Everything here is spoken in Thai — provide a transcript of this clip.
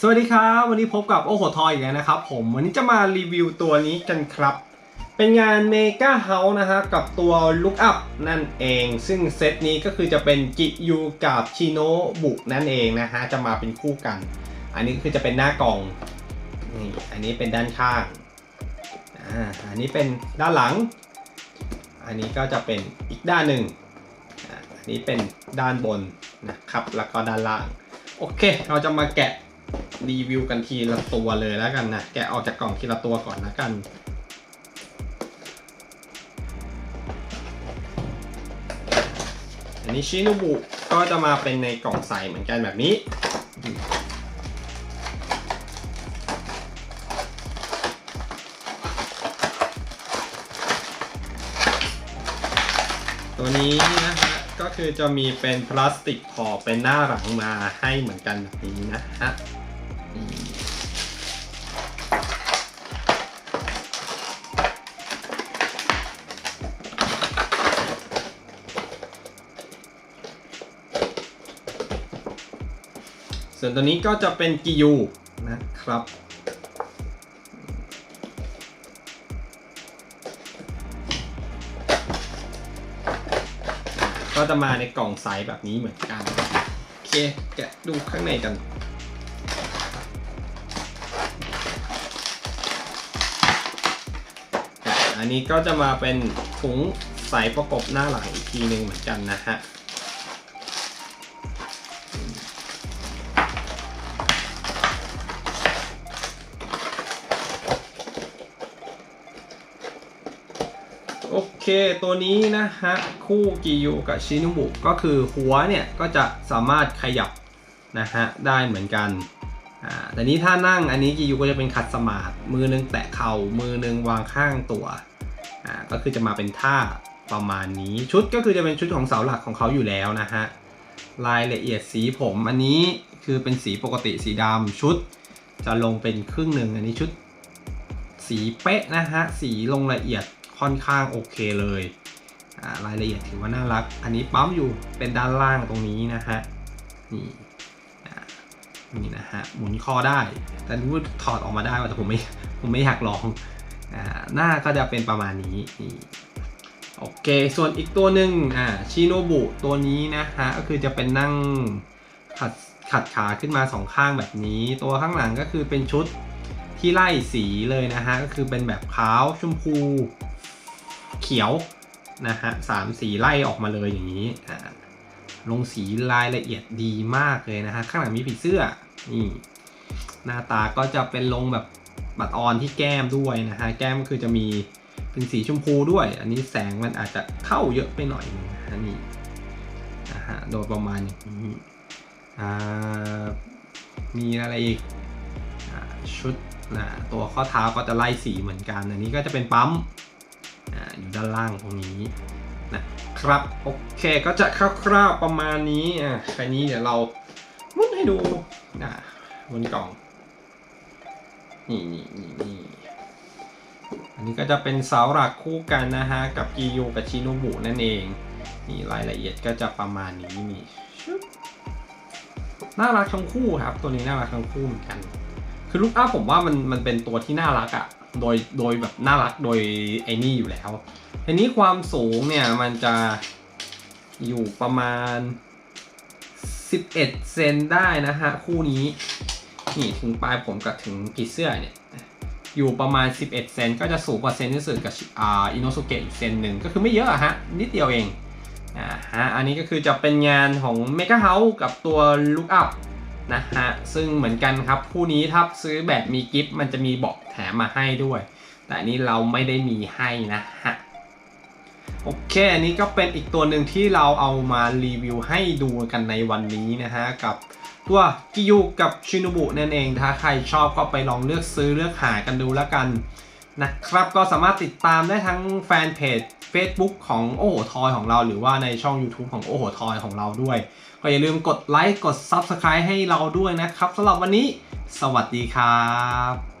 สวัสดีครับ วันนี้พบกับโอโหทอยอีกแล้วนะครับผมวันนี้จะมารีวิวตัวนี้กันครับ เป็นงาน Mega House นะฮะกับตัว Look Up นั่นเอง ซึ่งเซตนี้ก็คือจะเป็นกิยูกับชิโนบุนั่นเองนะฮะจะมาเป็นคู่กัน อันนี้คือจะเป็นหน้ากล่องนี่อันนี้เป็นด้านข้างอ่าอันนี้เป็นด้านหลัง อันนี้ก็จะเป็นอีกด้านหนึ่งอ่าอันนี้เป็นด้านบนนะครับแล้วก็ด้านล่างโอเค เราจะมาแกะ รีวิวกันทีละตัวเลยแล้วกันนะแกะออกจากกล่องทีละตัวก่อนแล้วกัน อันนี้ชินุบุก็จะมาเป็นในกล่องใสเหมือนกันแบบนี้ตัวนี้นะฮะก็คือจะมีเป็นพลาสติกขอเป็นหน้าหลังมาให้เหมือนกันแบบนี้นะฮะ ส่วนตัวนี้ก็จะเป็นกิยูนะครับ ก็จะมาในกล่องใสแบบนี้เหมือนกัน โอเค แกะดูข้างในกัน อันนี้ก็จะมาเป็นถุงใสประกบหน้าหลังอีกทีหนึ่งเหมือนกันนะฮะโอเค ตัวนี้นะฮะ คู่กิยูกับชินุบุก็คือหัวเนี่ย ก็จะสามารถขยับนะฮะ ได้เหมือนกัน อ่าแต่นี้ถ้านั่งอันนี้กิยูก็จะเป็นขัดสมาธิมือหนึงแตะเข่ามือหนึงวางข้างตัวอ่าก็คือจะมาเป็นท่าประมาณนี้ชุดก็คือจะเป็นชุดของเสาหลักของเขาอยู่แล้วนะฮะรายละเอียดสีผมอันนี้คือเป็นสีปกติสีดำชุด จะลงเป็นครึ่งหนึ่งอันนี้ชุด สีเป๊ะนะฮะสีลงละเอียดค่อนข้างโอเคเลยอ่ารายละเอียดถือว่าน่ารัก อันนี้ปั๊มอยู่เป็นด้านล่างตรงนี้นะฮะนี่ นี่นะฮะหมุนคอได้ แต่รู้ว่ถอดออกมาได้ว่าแต่ผมไม่ผมไม่อยากลองอ่าหน้าก็จะเป็นประมาณนี้นี่โอเค ส่วนอีกตัวหนึ่งอ่าชิโนบุตัวนี้นะฮะก็คือจะเป็นนั่งขัดขัดขาขึ้นมาสองข้างแบบนี้ ตัวข้างหลังก็คือเป็นชุดที่ไล่สีเลยนะฮะก็คือเป็นแบบขาวชมพู เขียวนะฮะสามสีไล่ออกมาเลยอย่างนี้อ่า ลงสีรายละเอียดดีมากเลยนะฮะ ข้างหลังมีผีเสื้อ นี่ หน้าตาก็จะเป็นลงแบบบัดออนที่แก้มด้วยนะฮะ แก้มก็คือจะมีเป็นสีชมพูด้วย อันนี้แสงมันอาจจะเข้าเยอะไปหน่อยนะฮะนี่นะฮะ โดยประมาณอย่างนี้อ่า มีอะไรอีกอชุดนะตัวข้อเท้าก็จะไล่สีเหมือนกัน อันนี้ก็จะเป็นปั๊มออยู่ด้านล่างตรงนี้ นะครับโอเคก็จะคร่าวๆประมาณนี้อะค่นี้เดี๋ยวเรามุดให้ดูนะบนกล่องนี่นี่นี่นี่อันนี้ก็จะเป็นเสาหลักคู่กันนะฮะกับกิยูกับชิโนบุนั่นเองนี่รายละเอียดก็จะประมาณนี้นี่ชึบน่ารักทั้งคู่ครับ ตัวนี้น่ารักทั้งคู่เหมือนกัน คือลูกอัพผมว่ามันมันเป็นตัวที่น่ารักอะ่ะโดยโดยแบบน่ารักโดยไอ้นี่อยู่แล้ว ทีนี้ความสูงเนี่ยมันจะอยู่ประมาณ 11 เซนได้นะฮะ คู่นี้ นี่ถึงปลายผมกับถึงผีเสื้อเนี่ย อยู่ประมาณ 11 เซนก็จะสูงกว่าเซนที่สุดกับอ่าอินโนสุเกะอีกเซนหนึ่งก็คือไม่เยอะอะฮะ นิดเดียวเองอ่าฮะอันนี้ก็คือจะเป็นงานของ Mega House กับตัว Look Up นะฮะ ซึ่งเหมือนกันครับ คู่นี้ถ้าซื้อแบบมีกิฟต์มันจะมีบอกแถมมาให้ด้วย แต่อันนี้เราไม่ได้มีให้นะฮะ โอเค อันนี้ก็เป็นอีกตัวหนึ่งที่เราเอามารีวิวให้ดูกันในวันนี้นะฮะ กับตัวกิยูกับชินุบุนั่นเองถ้าใครชอบก็ไปลองเลือกซื้อเลือกหากันดูแล้วกันนะครับ ก็สามารถติดตามได้ทั้งแฟนเพจ Facebook ของโอโหทอยของเรา หรือว่าในช่อง YouTube ของโอโหทอยของเราด้วย ก็อย่าลืมกดไลค์กด Subscribe ให้เราด้วยนะครับสำหรับวันนี้ สวัสดีครับ